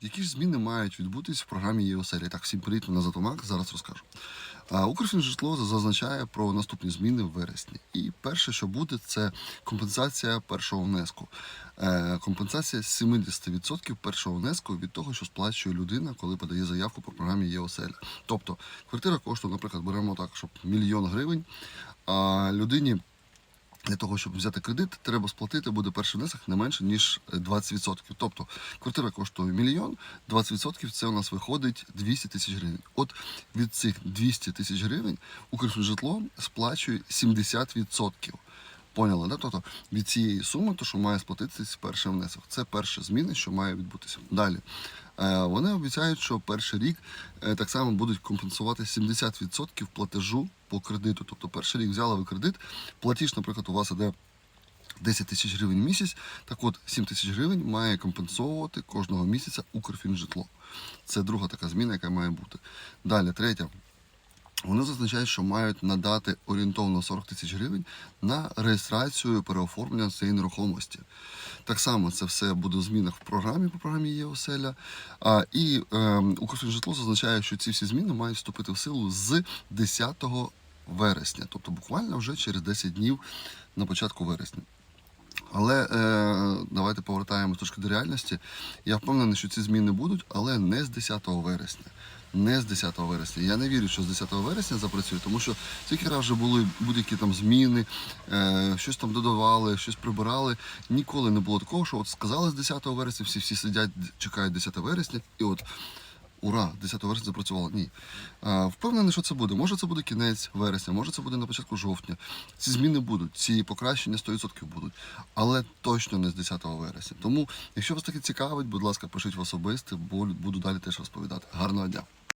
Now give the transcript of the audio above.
Які ж зміни мають відбутись в програмі ЄОСЕЛі? Так, всім привіт, мене звати Макс, зараз розкажу. Укрфінжитло зазначає про наступні зміни в вересні. І перше, що буде, це компенсація першого внеску. Е, Компенсація 70% першого внеску від того, що сплачує людина, коли подає заявку по програмі ЄОСЕЛ. Тобто квартира коштує, наприклад, беремо так, щоб мільйон гривень, а людині. Для того, щоб взяти кредит, треба сплатити буде перший внесок не менше, ніж е, 20%. Тобто квартира коштує мільйон, 20% це у нас виходить 200 тисяч гривень. От від цих 200 тисяч гривень Укржитло сплачує 70%. Поняли, да? Тобто від цієї суми, то що має сплатитися перший внесок. Це перші зміни, що має відбутися. Далі. Е, Вони обіцяють, що перший рік е, так само будуть компенсувати 70% платежу по кредиту. Тобто перший рік взяли ви кредит, платіж, наприклад, у вас іде 10 тисяч гривень в місяць. Так от 7 тисяч гривень має компенсовувати кожного місяця Укрфінжитло. Це друга така зміна, яка має бути. Далі, третя. Вони зазначають, що мають надати орієнтовно 40 тисяч гривень на реєстрацію переоформлення цієї нерухомості. Так само це все буде в змінах в програмі по програмі ЄОСЕЛЯ. А, і е, Укрфінжитло зазначає, що ці всі зміни мають вступити в силу з 10 вересня, тобто буквально вже через 10 днів на початку вересня. Але е, давайте повертаємось трошки до реальності. Я впевнений, що ці зміни будуть, але не з 10 вересня. Не з 10 вересня. Я не вірю, що з 10 вересня запрацює, тому що скільки раз вже були будь-які там зміни, е, щось там додавали, щось прибирали. Ніколи не було такого, що от сказали з 10 вересня, всі всі сидять, чекають 10 вересня, і от ура, 10 вересня запрацювало. Ні. А, впевнений, що це буде. Може, це буде кінець вересня, може це буде на початку жовтня. Ці зміни будуть, ці покращення 100% будуть, але точно не з 10 вересня. Тому, якщо вас таке цікавить, будь ласка, пишіть в особисте, бо буду далі теж розповідати. Гарного дня!